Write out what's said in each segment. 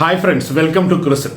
Hi friends welcome to Chris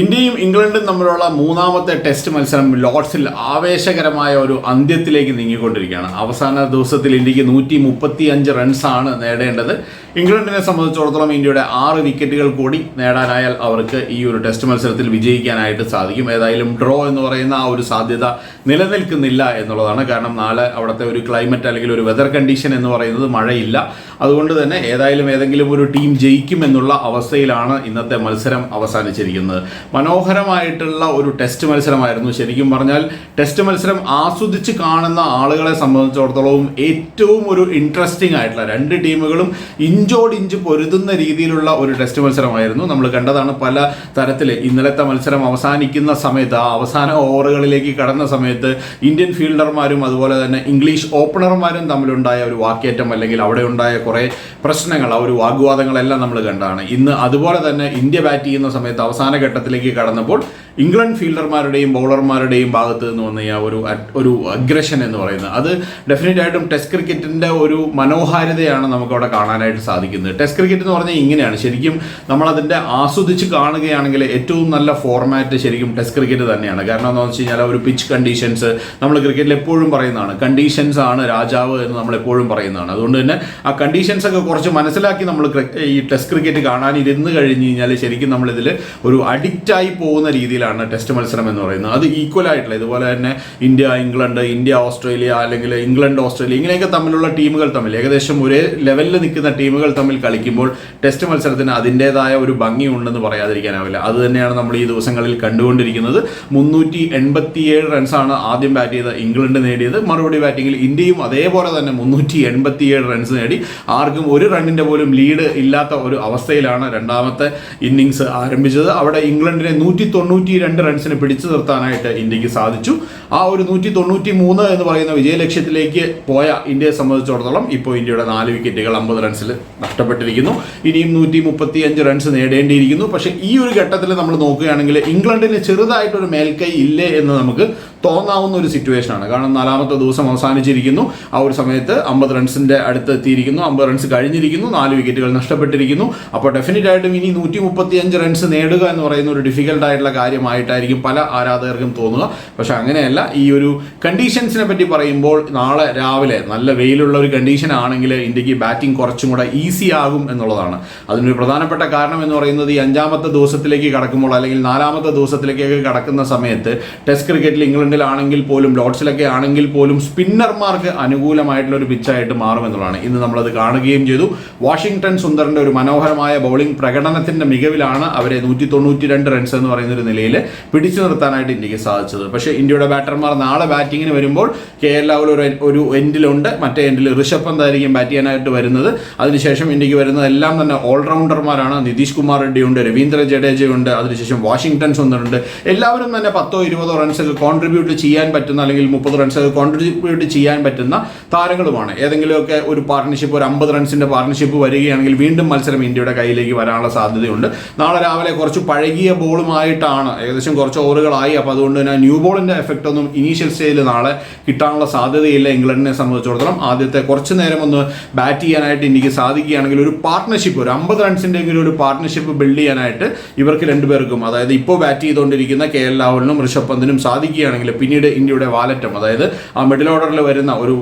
ഇന്ത്യയും ഇംഗ്ലണ്ടും തമ്മിലുള്ള മൂന്നാമത്തെ ടെസ്റ്റ് മത്സരം ലോർഡ്സിൽ ആവേശകരമായ ഒരു അന്ത്യത്തിലേക്ക് നീങ്ങിക്കൊണ്ടിരിക്കുകയാണ്. അവസാന ദിവസത്തിൽ ഇന്ത്യയ്ക്ക് നൂറ്റി മുപ്പത്തി അഞ്ച് റൺസാണ് നേടേണ്ടത്. ഇംഗ്ലണ്ടിനെ സംബന്ധിച്ചിടത്തോളം ഇന്ത്യയുടെ ആറ് വിക്കറ്റുകൾ കൂടി നേടാനായാൽ അവർക്ക് ഈ ഒരു ടെസ്റ്റ് മത്സരത്തിൽ വിജയിക്കാനായിട്ട് സാധിക്കും. ഏതായാലും ഡ്രോ എന്ന് പറയുന്ന ആ ഒരു സാധ്യത നിലനിൽക്കുന്നില്ല എന്നുള്ളതാണ്. കാരണം നാളെ അവിടുത്തെ ഒരു ക്ലൈമറ്റ് അല്ലെങ്കിൽ ഒരു വെതർ കണ്ടീഷൻ എന്ന് പറയുന്നത് മഴയില്ല. അതുകൊണ്ട് തന്നെ ഏതായാലും ഏതെങ്കിലും ഒരു ടീം ജയിക്കും എന്നുള്ള അവസ്ഥയിലാണ് ഇന്നത്തെ മത്സരം അവസാനിച്ചിരിക്കുന്നത്. മനോഹരമായിട്ടുള്ള ഒരു ടെസ്റ്റ് മത്സരമായിരുന്നു. ശരിക്കും പറഞ്ഞാൽ ടെസ്റ്റ് മത്സരം ആസ്വദിച്ച് കാണുന്ന ആളുകളെ സംബന്ധിച്ചിടത്തോളം ഏറ്റവും ഒരു ഇൻട്രസ്റ്റിംഗ് ആയിട്ടുള്ള രണ്ട് ടീമുകളും ഇഞ്ചോട് ഇഞ്ച് പൊരുതുന്ന രീതിയിലുള്ള ഒരു ടെസ്റ്റ് മത്സരമായിരുന്നു. നമ്മൾ കണ്ടതാണ് പല തരത്തിൽ ഇന്നലത്തെ മത്സരം അവസാനിക്കുന്ന സമയത്ത് ആ അവസാന ഓവറുകളിലേക്ക് കടന്ന സമയത്ത് ഇന്ത്യൻ ഫീൽഡർമാരും അതുപോലെ തന്നെ ഇംഗ്ലീഷ് ഓപ്പണർമാരും തമ്മിലുണ്ടായ ഒരു വാക്കേറ്റം അല്ലെങ്കിൽ അവിടെ ഉണ്ടായ കുറേ പ്രശ്നങ്ങൾ ആ ഒരു വാഗ്വാദങ്ങളെല്ലാം നമ്മൾ കണ്ടാണ് ഇന്ന് അതുപോലെ തന്നെ ഇന്ത്യ ബാറ്റ് ചെയ്യുന്ന സമയത്ത് അവസാന ഘട്ടത്തിലേക്ക് കടന്നപ്പോൾ ഇംഗ്ലണ്ട് ഫീൽഡർമാരുടെയും ബൗളർമാരുടെയും ഭാഗത്ത് നിന്ന് വന്ന ആ ഒരു ഒരു അഗ്രഷൻ എന്ന് പറയുന്നത്. അത് ഡെഫിനറ്റ് ആയിട്ടും ടെസ്റ്റ് ക്രിക്കറ്റിന്റെ ഒരു മനോഹാരിതയാണ് നമുക്ക് അവിടെ കാണാനായിട്ട് സാധിക്കുന്നത്. ടെസ്റ്റ് ക്രിക്കറ്റ് എന്ന് പറഞ്ഞാൽ ഇങ്ങനെയാണ്. ശരിക്കും നമ്മൾ അതിന്റെ ആസ്വദിച്ച് കാണുകയാണെങ്കിൽ ഏറ്റവും നല്ല ഫോർമാറ്റ് ശരിക്കും ടെസ്റ്റ് ക്രിക്കറ്റ് തന്നെയാണ്. കാരണം എന്താണെന്ന് വെച്ച് കഴിഞ്ഞാൽ ഒരു പിച്ച് കണ്ടീഷൻസ് നമ്മൾ ക്രിക്കറ്റിൽ എപ്പോഴും പറയുന്നതാണ്. കണ്ടീഷൻസ് ആണ് രാജാവ് എന്ന് നമ്മൾ എപ്പോഴും പറയുന്നതാണ്. അതുകൊണ്ട് തന്നെ ആ കണ്ടീഷൻസ് ഒക്കെ കുറച്ച് മനസ്സിലാക്കി നമ്മൾ ഈ ടെസ്റ്റ് ക്രിക്കറ്റ് കാണാൻ ഇരുന്ന് കഴിഞ്ഞ് കഴിഞ്ഞാൽ ശരിക്കും നമ്മളിതിൽ ഒരു അഡിക്റ്റായി പോകുന്ന രീതിയിലാണ് ടെസ്റ്റ് മത്സരം എന്ന് പറയുന്നത്. അത് ഈക്വൽ ആയിട്ടുള്ള ഇതുപോലെ തന്നെ ഇന്ത്യ ഇംഗ്ലണ്ട് ഇന്ത്യ ഓസ്ട്രേലിയ അല്ലെങ്കിൽ ഇംഗ്ലണ്ട് ഓസ്ട്രേലിയ ഇങ്ങനെയൊക്കെ തമ്മിലുള്ള ടീമുകൾ തമ്മിൽ ഏകദേശം ഒരേ ലെവലിൽ നിൽക്കുന്ന ടീമുകൾ തമ്മിൽ കളിക്കുമ്പോൾ ടെസ്റ്റ് മത്സരത്തിന് അതിന്റെതായ ഒരു ഭംഗി ഉണ്ടെന്ന് പറയാതിരിക്കാനാവില്ല. അത് തന്നെയാണ് നമ്മൾ ഈ ദിവസങ്ങളിൽ കണ്ടുകൊണ്ടിരിക്കുന്നത്. മുന്നൂറ്റി എൺപത്തിയേഴ് റൺസാണ് ആദ്യം ബാറ്റ് ചെയ്ത ഇംഗ്ലണ്ട് നേടിയത്. മറുപടി ബാറ്റിംഗിൽ ഇന്ത്യയും അതേപോലെ തന്നെ മുന്നൂറ്റി എൺപത്തിയേഴ് റൺസ് നേടി. ആർക്കും ഒരു റണ്ണിന്റെ പോലും ലീഡ് ഇല്ലാത്ത ഒരു അവസ്ഥയിലാണ് രണ്ടാമത്തെ ഇന്നിങ്സ് ആരംഭിച്ചത്. അവിടെ ഇംഗ്ലണ്ടിനെ നൂറ്റി തൊണ്ണൂറ്റി രണ്ട് റൺസിന് പിടിച്ചു നിർത്താനായിട്ട് ഇന്ത്യയ്ക്ക് സാധിച്ചു. ആ ഒരു നൂറ്റി തൊണ്ണൂറ്റി മൂന്ന് എന്ന് പറയുന്ന വിജയലക്ഷ്യത്തിലേക്ക് പോയ ഇന്ത്യയെ സംബന്ധിച്ചിടത്തോളം ഇപ്പോൾ ഇന്ത്യയുടെ നാല് വിക്കറ്റുകൾ അമ്പത് റൺസിൽ നഷ്ടപ്പെട്ടിരിക്കുന്നു. ഇനിയും നൂറ്റി മുപ്പത്തി അഞ്ച് റൺസ് നേടേണ്ടിയിരിക്കുന്നു. പക്ഷേ ഈ ഒരു ഘട്ടത്തിൽ നമ്മൾ നോക്കുകയാണെങ്കിൽ ഇംഗ്ലണ്ടിന് ചെറുതായിട്ടൊരു മേൽക്കൈ ഇല്ലേ എന്ന് നമുക്ക് തോന്നാവുന്ന ഒരു സിറ്റുവേഷൻ ആണ് കാരണം നാലാമത്തെ ദിവസം അവസാനിച്ചിരിക്കുന്നു. ആ ഒരു സമയത്ത് അമ്പത് റൺസിന്റെ അടുത്ത് എത്തിയിരിക്കുന്നു. അമ്പത് റൺസ് കഴിഞ്ഞിരിക്കുന്നു. നാല് വിക്കറ്റുകൾ നഷ്ടപ്പെട്ടിരിക്കുന്നു. അപ്പോൾ ഡെഫിനറ്റ് ആയിട്ടും ഇനി നൂറ്റി മുപ്പത്തി അഞ്ച് റൺസ് നേടുക എന്ന് പറയുന്ന ഒരു ഡിഫിക്കൽട്ടായിട്ടുള്ള കാര്യമായിട്ടായിരിക്കും പല ആരാധകർക്കും തോന്നുക. പക്ഷെ അങ്ങനെയല്ല ഈ ഒരു കണ്ടീഷൻസിനെ പറ്റി പറയുമ്പോൾ നാളെ രാവിലെ നല്ല വെയിലുള്ള ഒരു കണ്ടീഷൻ ആണെങ്കിൽ ഇന്ത്യയ്ക്ക് ബാറ്റിംഗ് കുറച്ചും കൂടെ ഈസി ആകും എന്നുള്ളതാണ്. അതിനൊരു പ്രധാനപ്പെട്ട കാരണം എന്ന് പറയുന്നത് ഈ അഞ്ചാമത്തെ ദിവസത്തിലേക്ക് കടക്കുമ്പോൾ അല്ലെങ്കിൽ നാലാമത്തെ ദിവസത്തിലേക്കൊക്കെ കടക്കുന്ന സമയത്ത് ടെസ്റ്റ് ക്രിക്കറ്റിൽ ഇംഗ്ലണ്ടിലാണെങ്കിൽ പോലും ലോഡ്സിലൊക്കെ ആണെങ്കിൽ പോലും സ്പിന്നർമാർക്ക് അനുകൂലമായിട്ടുള്ള ഒരു പിച്ചായിട്ട് മാറും എന്നുള്ളതാണ്. ഇന്ന് നമ്മളത് കാണുകയും ചെയ്തു. വാഷിംഗ്ടൺ സുന്ദറിന്റെ ഒരു മനോഹരമായ ബൗളിംഗ് പ്രകടനത്തിന്റെ മികവിലാണ് അവരെ നൂറ്റി തൊണ്ണൂറ്റി രണ്ട് റൺസ് എന്ന് പറയുന്ന ഒരു നിലയിൽ പിടിച്ചു നിർത്താനായിട്ട് ഇന്ത്യയ്ക്ക് സാധിച്ചത്. പക്ഷേ ഇന്ത്യയുടെ ബാറ്റർമാർ നാളെ ബാറ്റിങ്ങിന് വരുമ്പോൾ കെ എൽ രാഹുൽ ഒരു ഒരു എൻഡിലുണ്ട് മറ്റേ എൻഡിൽ ഋഷഭ് പന്ത് ആയിരിക്കും ബാറ്റ് ചെയ്യാനായിട്ട് വരുന്നത്. അതിനുശേഷം ഇന്ത്യയ്ക്ക് വരുന്നത് എല്ലാം തന്നെ ഓൾറൗണ്ടർമാരാണ് നിതീഷ് കുമാർ റെഡ്ഡി ഉണ്ട് രവീന്ദ്ര ജഡേജയുണ്ട് അതിനുശേഷം വാഷിംഗ്ടൺ സുന്ദറുണ്ട്. എല്ലാവരും തന്നെ പത്തോ ഇരുപതോ റൺസൊക്കെ കോൺട്രിബ്യൂട്ട് ചെയ്യാൻ പറ്റുന്ന അല്ലെങ്കിൽ മുപ്പത് റൺസൊക്കെ കോൺട്രിബ്യൂട്ട് ചെയ്യാൻ പറ്റുന്ന താരങ്ങളുമാണ്. ഏതെങ്കിലുമൊക്കെ ഒരു പാർട്ണർഷിപ്പ് ഒരു അമ്പത് റൺസിന്റെ പാർട്ണർഷിപ്പ് വരികയാണെങ്കിൽ വീണ്ടും മത്സരം ഇന്ത്യയുടെ കയ്യിലേക്ക് വരാനുള്ള സാധ്യതയുണ്ട്. നാളെ രാവിലെ കുറച്ച് പഴകിയ ബോളുമായിട്ടാണ് ഏകദേശം കുറച്ച് ഓവറുകളായി. അപ്പോൾ അതുകൊണ്ട് തന്നെ ന്യൂ ബോളിന്റെ എഫക്റ്റ് ഒന്നും ഇനീഷ്യൽ സ്റ്റേജിൽ നാളെ കിട്ടാനുള്ള സാധ്യതയില്ല ഇംഗ്ലണ്ടിനെ സംബന്ധിച്ചിടത്തോളം. ആദ്യത്തെ കുറച്ച് നേരം ഒന്ന് ബാറ്റ് ചെയ്യാനായിട്ട് ഇന്ത്യയ്ക്ക് സാധിക്കുകയാണെങ്കിൽ ഒരു പാർട്ട്ണർഷിപ്പ് ഒരു അമ്പത് റൺസിന്റെ എങ്കിലും ഒരു പാർട്ട്ണർഷിപ്പ് ബിൽഡ് ചെയ്യാനായിട്ട് ഇവർക്ക് രണ്ടുപേർക്കും അതായത് ഇപ്പോൾ ബാറ്റ് ചെയ്തുകൊണ്ടിരിക്കുന്ന കെ എൽ രാഹുലിനും ഋഷഭ് പന്തിനും സാധിക്കുകയാണെങ്കിൽ പിന്നീട് ഇന്ത്യയുടെ വാലറ്റം അതായത് ആ മിഡിൽ ഓർഡറിൽ വരുന്ന ഒരു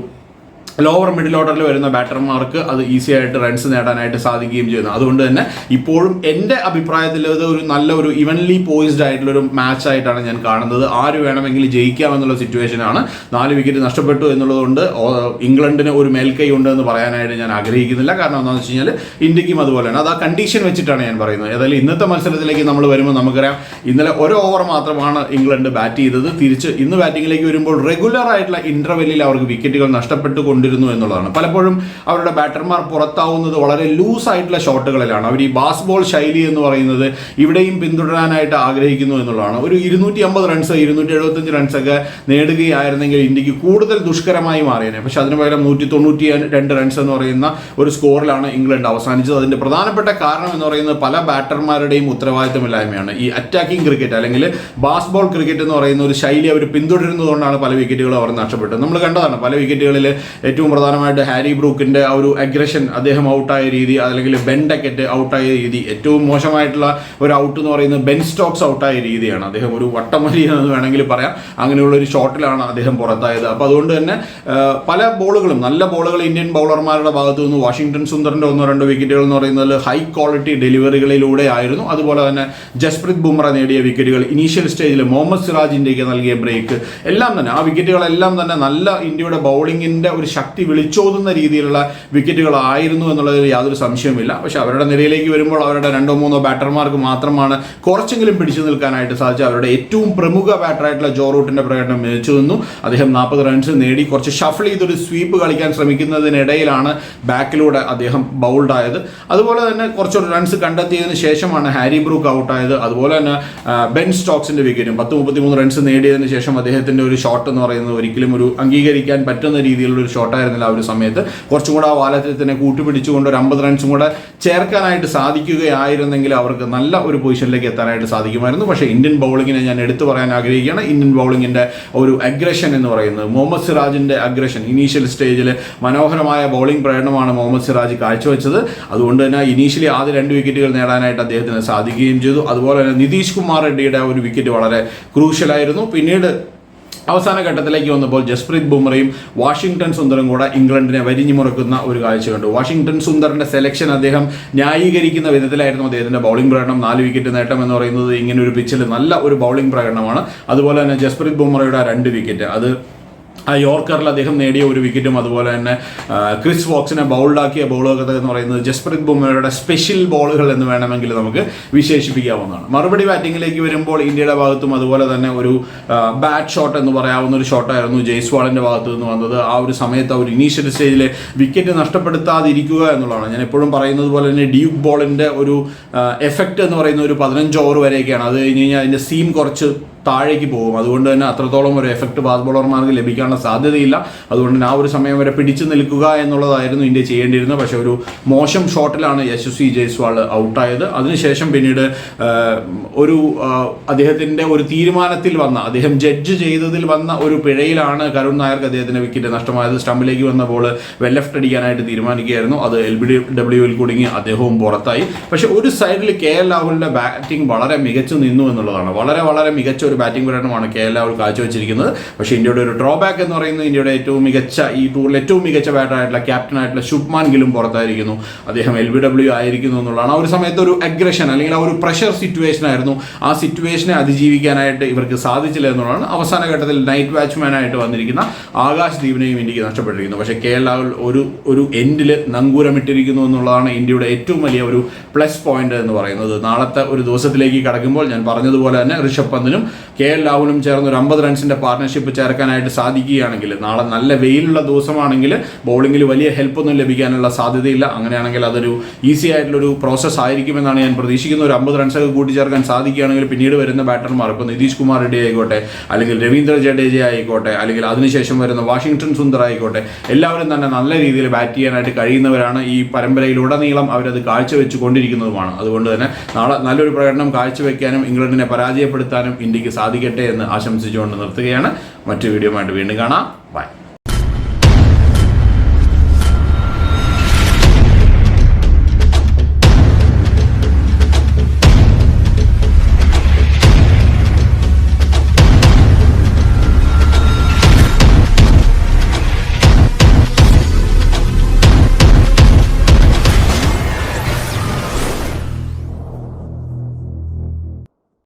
ലോവർ മിഡിൽ ഓർഡറിൽ വരുന്ന ബാറ്റർമാർക്ക് അത് ഈസി ആയിട്ട് റൺസ് നേടാനായിട്ട് സാധിക്കുകയും ചെയ്യുന്നു. അതുകൊണ്ട് തന്നെ ഇപ്പോഴും എന്റെ അഭിപ്രായത്തിൽ ഇത് ഒരു നല്ല ഒരു ഇവൻലി പോയിസ്ഡ് ആയിട്ടുള്ള ഒരു മാച്ച് ആയിട്ടാണ് ഞാൻ കാണുന്നത്. ആര് വേണമെങ്കിലും ജയിക്കാം എന്നുള്ള സിറ്റുവേഷൻ ആണ്. നാല് വിക്കറ്റ് നഷ്ടപ്പെട്ടു എന്നുള്ളതുകൊണ്ട് ഇംഗ്ലണ്ടിന് ഒരു മേൽക്കൈ ഉണ്ട് എന്ന് പറയാനായിട്ട് ഞാൻ ആഗ്രഹിക്കുന്നില്ല. കാരണം എന്താണെന്ന് വെച്ച് കഴിഞ്ഞാൽ ഇന്ത്യക്കും അതുപോലെയാണ്. അത് ആ കണ്ടീഷൻ വെച്ചിട്ടാണ് ഞാൻ പറയുന്നത്. ഏതായാലും ഇന്നത്തെ മത്സരത്തിലേക്ക് നമ്മൾ വരുമ്പോൾ നമുക്കറിയാം ഇന്നലെ ഒരു ഓവർ മാത്രമാണ് ഇംഗ്ലണ്ട് ബാറ്റ് ചെയ്തത്. തിരിച്ച് ഇന്ന് ബാറ്റിംഗിലേക്ക് വരുമ്പോൾ റെഗുലർ ആയിട്ടുള്ള ഇന്റർവെല്ലിൽ അവർക്ക് വിക്കറ്റുകൾ നഷ്ടപ്പെട്ടു കൊണ്ടിരുന്നു എന്നുള്ളതാണ്. പലപ്പോഴും അവരുടെ ബാറ്റർമാർ പുറത്താവുന്നത് വളരെ ലൂസ് ആയിട്ടുള്ള ഷോട്ടുകളിലാണ്. അവർ ഈ ബാസ് ബോൾ ശൈലി എന്ന് പറയുന്നത് ഇവിടെയും പിന്തുടരാനായിട്ട് ആഗ്രഹിക്കുന്നു എന്നുള്ളതാണ്. ഒരു ഇരുന്നൂറ്റി അമ്പത് റൺസ് ഇരുന്നൂറ്റി എഴുപത്തഞ്ച് റൺസൊക്കെ നേടുകയായിരുന്നെങ്കിൽ ഇന്ത്യയ്ക്ക് കൂടുതൽ ദുഷ്കരമായി മാറിയേനെ. പക്ഷെ അതിന് പകരം നൂറ്റി തൊണ്ണൂറ്റി രണ്ട് റൺസ് എന്ന് പറയുന്ന ഒരു സ്കോറിലാണ് ഇംഗ്ലണ്ട് അവസാനിച്ചത്. അതിന്റെ പ്രധാനപ്പെട്ട കാരണം എന്ന് പറയുന്നത് പല ബാറ്റർമാരുടെയും ഉത്തരവാദിത്തമില്ലായ്മയാണ്. ഈ അറ്റാക്കിംഗ് ക്രിക്കറ്റ് അല്ലെങ്കിൽ ബാസ് ബോൾ ക്രിക്കറ്റ് എന്ന് പറയുന്ന ഒരു ശൈലി അവർ പിന്തുടരുന്നതുകൊണ്ടാണ് പല വിക്കറ്റുകളും അവർ നഷ്ടപ്പെട്ടത്. നമ്മൾ കണ്ടതാണ് പല വിക്കറ്റുകളിൽ ഏറ്റവും ഏറ്റവും പ്രധാനമായിട്ട് ഹാരി ബ്രൂക്കിന്റെ ആ ഒരു അഗ്രഷൻ അദ്ദേഹം ഔട്ടായ രീതി അല്ലെങ്കിൽ ബെൻ ഡക്കറ്റ് ഔട്ടായ രീതി ഏറ്റവും മോശമായിട്ടുള്ള ഒരു ഔട്ട് എന്ന് പറയുന്നത് ബെൻ സ്റ്റോക്സ് ഔട്ടായ രീതിയാണ്. അദ്ദേഹം ഒരു വട്ടമലി എന്ന് വേണമെങ്കിൽ പറയാം. അങ്ങനെയുള്ള ഒരു ഷോട്ടിലാണ് അദ്ദേഹം പുറത്തായത്. അപ്പോൾ അതുകൊണ്ട് തന്നെ പല ബോളുകളും നല്ല ബോളുകൾ ഇന്ത്യൻ ബൗളർമാരുടെ ഭാഗത്തു നിന്ന് വാഷിംഗ്ടൺ സുന്ദറിന്റെ ഒന്നോ രണ്ടോ വിക്കറ്റുകൾ എന്ന് പറയുന്നത് ഹൈ ക്വാളിറ്റി ഡെലിവറികളിലൂടെ ആയിരുന്നു. അതുപോലെ തന്നെ ജസ്പ്രീത് ബുംറ നേടിയ വിക്കറ്റുകൾ ഇനീഷ്യൽ സ്റ്റേജിൽ മുഹമ്മദ് സിറാജ് ഇന്ത്യയ്ക്ക് നൽകിയ ബ്രേക്ക് എല്ലാം തന്നെ ആ വിക്കറ്റുകളെല്ലാം തന്നെ നല്ല ഇന്ത്യയുടെ ബൗളിങ്ങിന്റെ ഒരു ശക്തി വിളിച്ചോതുന്ന രീതിയിലുള്ള വിക്കറ്റുകളായിരുന്നു എന്നുള്ളതിൽ യാതൊരു സംശയവുമില്ല. പക്ഷെ അവരുടെ നിരയിലേക്ക് വരുമ്പോൾ അവരുടെ രണ്ടോ മൂന്നോ ബാറ്റർമാർക്ക് മാത്രമാണ് കുറച്ചെങ്കിലും പിടിച്ചു നിൽക്കാനായിട്ട് സാധിച്ചത്. അവരുടെ ഏറ്റവും പ്രമുഖ ബാറ്ററായിട്ടുള്ള ജോ റൂട്ടിന്റെ പ്രകടനം മികച്ചു നിന്നു. അദ്ദേഹം നാൽപ്പത് റൺസ് നേടി കുറച്ച് ഷഫിൾ ചെയ്തൊരു സ്വീപ്പ് കളിക്കാൻ ശ്രമിക്കുന്നതിനിടയിലാണ് ബാക്കിലൂടെ അദ്ദേഹം ബൗൾഡ് ആയത് അതുപോലെ തന്നെ കുറച്ച് റൺസ് കണ്ടെത്തിയതിനു ശേഷമാണ് ഹാരി ബ്രൂക്ക് ഔട്ടായത്. അതുപോലെ തന്നെ ബെൻ സ്റ്റോക്സിന്റെ വിക്കറ്റും പത്ത് മുപ്പത്തിമൂന്ന് റൺസ് നേടിയതിനു ശേഷം അദ്ദേഹത്തിന്റെ ഒരു ഷോട്ട് എന്ന് പറയുന്നത് ഒരിക്കലും ഒരു അംഗീകരിക്കാൻ പറ്റുന്ന രീതിയിലുള്ള ഒരു ഷോട്ടായിരുന്നില്ല ആ ഒരു സമയത്ത്. കുറച്ചും കൂടെ ആ വാലത്തിനെ കൂട്ടുപിടിച്ചുകൊണ്ട് ഒരു അമ്പത് റൺസും കൂടെ ചേർക്കാനായിട്ട് സാധിക്കുകയായിരുന്നെങ്കിൽ അവർക്ക് നല്ല ഒരു പൊസിഷനിലേക്ക് എത്താനായിട്ട് സാധിക്കുമായിരുന്നു. പക്ഷേ ഇന്ത്യൻ ബൗളിങ്ങിനെ ഞാൻ എടുത്തു പറയാൻ ആഗ്രഹിക്കുകയാണ്. ഇന്ത്യൻ ബൗളിങ്ങിന്റെ ഒരു അഗ്രഷൻ എന്ന് പറയുന്നത് മുഹമ്മദ് സിറാജിന്റെ അഗ്രഷൻ ഇനീഷ്യൽ സ്റ്റേജിൽ മനോഹരമായ ബൗളിംഗ് പ്രകടനമാണ് മുഹമ്മദ് സിറാജ് കാഴ്ചവെച്ചത്. അതുകൊണ്ട് തന്നെ ഇനീഷ്യലി ആദ്യ രണ്ട് വിക്കറ്റുകൾ നേടാനായിട്ട് അദ്ദേഹത്തിന് സാധിക്കുകയും ചെയ്തു. അതുപോലെ തന്നെ നിതീഷ് കുമാർ റെഡ്ഡിയുടെ ഒരു വിക്കറ്റ് വളരെ ക്രൂഷ്യലായിരുന്നു പിന്നീട് അവസാന ഘട്ടത്തിലേക്ക് വന്നപ്പോൾ ജസ്പ്രീത് ബുംറയും വാഷിംഗ്ടൺ സുന്ദറും കൂടെ ഇംഗ്ലണ്ടിനെ വരിഞ്ഞു മുറക്കുന്ന ഒരു കാഴ്ച കണ്ടു. വാഷിംഗ്ടൺ സുന്ദറിന്റെ സെലക്ഷൻ അദ്ദേഹം ന്യായീകരിക്കുന്ന വിധത്തിലായിരുന്നു അദ്ദേഹത്തിന്റെ ബൗളിംഗ് പ്രകടനം. നാല് വിക്കറ്റ് നേട്ടം എന്ന് പറയുന്നത് ഇങ്ങനെ ഒരു പിച്ചിൽ നല്ല ഒരു ബൗളിംഗ് പ്രകടനമാണ്. അതുപോലെ തന്നെ ജസ്പ്രീത് ബുംറയുടെ രണ്ട് വിക്കറ്റ് അത് യോർക്കറിൽ അദ്ദേഹം നേടിയ ഒരു വിക്കറ്റും അതുപോലെ തന്നെ ക്രിസ് വോക്സിനെ ബൗൾഡാക്കിയ ബോളുകൾ എന്ന് പറയുന്നത് ജസ്പ്രീത് ബുംറയുടെ സ്പെഷ്യൽ ബോളുകൾ എന്ന് വേണമെങ്കിൽ നമുക്ക് വിശേഷിപ്പിക്കാവുന്നതാണ്. മറുപടി ബാറ്റിങ്ങിലേക്ക് വരുമ്പോൾ ഇന്ത്യയുടെ ഭാഗത്തും അതുപോലെ തന്നെ ഒരു ബാറ്റ് ഷോട്ട് എന്ന് പറയാവുന്ന ഒരു ഷോട്ടായിരുന്നു ജയ്സ്വാളിന്റെ ഭാഗത്ത് നിന്ന് വന്നത്. ആ ഒരു സമയത്ത് ആ ഒരു ഇനീഷ്യൽ സ്റ്റേജിൽ വിക്കറ്റ് നഷ്ടപ്പെടുത്താതിരിക്കുക എന്നുള്ളതാണ്. ഞാൻ എപ്പോഴും പറയുന്നത് പോലെ തന്നെ ഡ്യൂക്ക് ബോളിന്റെ ഒരു എഫക്റ്റ് എന്ന് പറയുന്ന ഒരു പതിനഞ്ച് ഓവർ വരെയൊക്കെയാണ്. അത് കഴിഞ്ഞ് കഴിഞ്ഞാൽ അതിന്റെ സീം കുറച്ച് താഴേക്ക് പോകും. അതുകൊണ്ട് തന്നെ അത്രത്തോളം ഒരു എഫക്റ്റ് ഫാസ്റ്റ് ബോളർമാർക്ക് ലഭിക്കാനുള്ള സാധ്യതയില്ല. അതുകൊണ്ട് തന്നെ ആ ഒരു സമയം വരെ പിടിച്ചു നിൽക്കുക എന്നുള്ളതായിരുന്നു ഇന്ത്യ ചെയ്യേണ്ടിയിരുന്നത്. പക്ഷെ ഒരു മോശം ഷോട്ടിലാണ് യശസ്വി ജയ്സ്വാൾ ഔട്ടായത്. അതിനുശേഷം പിന്നീട് ഒരു അദ്ദേഹത്തിന്റെ ഒരു തീരുമാനത്തിൽ വന്ന അദ്ദേഹം ജഡ്ജ് ചെയ്തതിൽ വന്ന ഒരു പിഴയിലാണ് കരുൺ നായർക്ക് അദ്ദേഹത്തിന്റെ വിക്കറ്റ് നഷ്ടമായത്. സ്റ്റമ്പിലേക്ക് വന്ന ബോൾ വെൽ ലെഫ്റ്റ് അടിക്കാനായിട്ട് തീരുമാനിക്കുകയായിരുന്നു. അത് എൽ ബി ഡബ്ല്യുവിൽ കുടുങ്ങി അദ്ദേഹവും പുറത്തായി. പക്ഷേ ഒരു സൈഡിൽ കെ എൽ രാഹുലിന്റെ ബാറ്റിംഗ് വളരെ മികച്ചു നിന്നു എന്നുള്ളതാണ്. വളരെ വളരെ മികച്ച ഒരു ബാറ്റിംഗ് പ്രകടനമാണ് കെ എൽ രാഹുൽ കാഴ്ചവെച്ചിരിക്കുന്നത് പക്ഷേ ഇന്ത്യയുടെ ഒരു ഡ്രോബാക്ക് എന്ന് പറയുന്നത് ഇന്ത്യയുടെ ഏറ്റവും മികച്ച ഈ ടൂറിൽ ഏറ്റവും മികച്ച ബാറ്ററായിട്ടുള്ള ക്യാപ്റ്റനായിട്ടുള്ള ശുഭ്മാൻ ഗിലും പുറത്തായിരിക്കുന്നു. അദ്ദേഹം എൽ ബി ഡബ്ല്യു ആയിരിക്കുന്നു എന്നുള്ളതാണ്. ആ ഒരു സമയത്ത് ഒരു അഗ്രഷൻ അല്ലെങ്കിൽ ആ ഒരു പ്രഷർ സിറ്റുവേഷൻ ആയിരുന്നു. ആ സിറ്റുവേഷനെ അതിജീവിക്കാനായിട്ട് ഇവർക്ക് സാധിച്ചില്ല എന്നുള്ളതാണ് അവസാന ഘട്ടത്തിൽ നൈറ്റ് ആയിട്ട് വന്നിരിക്കുന്ന ആകാശ് ദീപിനെയും ഇന്ത്യയ്ക്ക് നഷ്ടപ്പെട്ടിരിക്കുന്നു. പക്ഷേ കെ എൽ രാഹുൽ ഒരു ഒരു എൻഡിൽ നങ്കൂരമിട്ടിരിക്കുന്നു എന്നുള്ളതാണ് ഇന്ത്യയുടെ ഏറ്റവും വലിയ ഒരു പ്ലസ് പോയിന്റ് എന്ന് പറയുന്നത്. നാളത്തെ ഒരു ദിവസത്തിലേക്ക് കടക്കുമ്പോൾ ഞാൻ പറഞ്ഞതുപോലെ തന്നെ ഋഷഭ് പന്തിനും കെ എൽ രാഹുലും ചേർന്ന് ഒരു അമ്പത് റൺസിന്റെ പാർട്ണർഷിപ്പ് ചേർക്കാനായിട്ട് സാധിക്കുകയാണെങ്കിൽ നാളെ നല്ല വെയിലുള്ള ദിവസമാണെങ്കിൽ ബൗളിങ്ങിൽ വലിയ ഹെൽപ്പൊന്നും ലഭിക്കാനുള്ള സാധ്യതയില്ല. അങ്ങനെയാണെങ്കിൽ അതൊരു ഈസി ആയിട്ടുള്ളൊരു പ്രോസസ്സ് ആയിരിക്കുമെന്നാണ് ഞാൻ പ്രതീക്ഷിക്കുന്നത്. ഒരു അമ്പത് റൺസൊക്കെ കൂട്ടിച്ചേർക്കാൻ സാധിക്കുകയാണെങ്കിൽ പിന്നീട് വരുന്ന ബാറ്റർമാർ ഇപ്പോൾ നിതീഷ് കുമാർ റെഡ്ഡി ആയിക്കോട്ടെ അല്ലെങ്കിൽ രവീന്ദ്ര ജഡേജ ആയിക്കോട്ടെ അല്ലെങ്കിൽ അതിനുശേഷം വരുന്ന വാഷിംഗ്ടൺ സുന്ദർ ആയിക്കോട്ടെ എല്ലാവരും തന്നെ നല്ല രീതിയിൽ ബാറ്റ് ചെയ്യാനായിട്ട് കഴിയുന്നവരാണ് ഈ പരമ്പരയിലുടനീളം അവരത് കാഴ്ചവെച്ചു കൊണ്ടിരിക്കുന്നതുമാണ് അതുകൊണ്ട് തന്നെ നാളെ നല്ലൊരു പ്രകടനം കാഴ്ചവെക്കാനും ഇംഗ്ലണ്ടിനെ പരാജയപ്പെടുത്താനും ഇന്ത്യയ്ക്ക് സാധിക്കട്ടെ എന്ന് ആശംസിച്ചുകൊണ്ട് നിർത്തുകയാണ്. മറ്റു വീഡിയോ വീണ്ടും കാണാം.